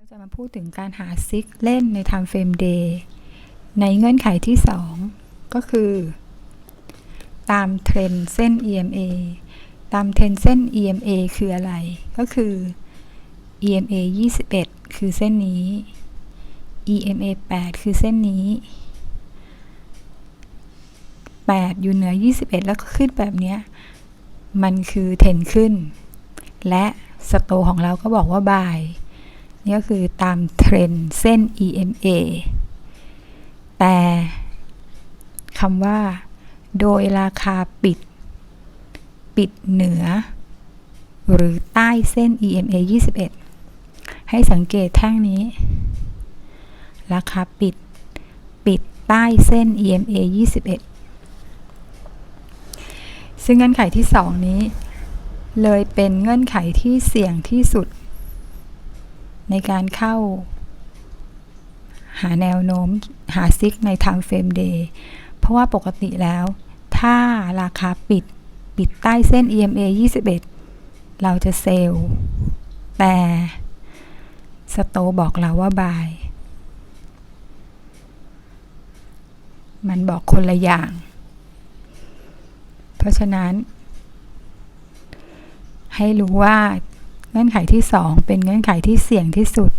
เราจะมาพูดถึงการหาซิกเล่นใน Time Frame Day ในเงื่อนไขที่ 2 ก็คือ ตามเทรนเส้น EMA ตามเทรนเส้น EMA คืออะไร ก็คือ EMA 21 คือเส้นนี้ EMA 8 คือเส้นนี้ 8 อยู่เหนือ 21 แล้วก็ขึ้นแบบนี้ มันคือเทรนขึ้น และสโตของเราก็บอกว่าบาย นี่ก็คือตามเทรนเส้น EMA แต่คำว่า โดยราคาปิด ปิดเหนือ หรือใต้เส้น EMA 21 ให้สังเกตแท่งนี้ ราคาปิด ปิดใต้เส้น EMA 21 ซึ่งเงื่อนไขที่ 2 นี้ เลยเป็นเงื่อนไขที่เสี่ยงที่สุด ในการเข้า หาแนวโน้มหาซิกใน Time Frame Day เพราะว่าปกติแล้ว ถ้าราคาปิดปิดใต้เส้น EMA 21 เราจะเซลล์แต่สโตบอกเราว่าบาย มันบอกคนละอย่าง เพราะฉะนั้น ให้รู้ว่า เงื่อนไขที่ 2 เป็นเงื่อนไขที่เสี่ยงที่สุด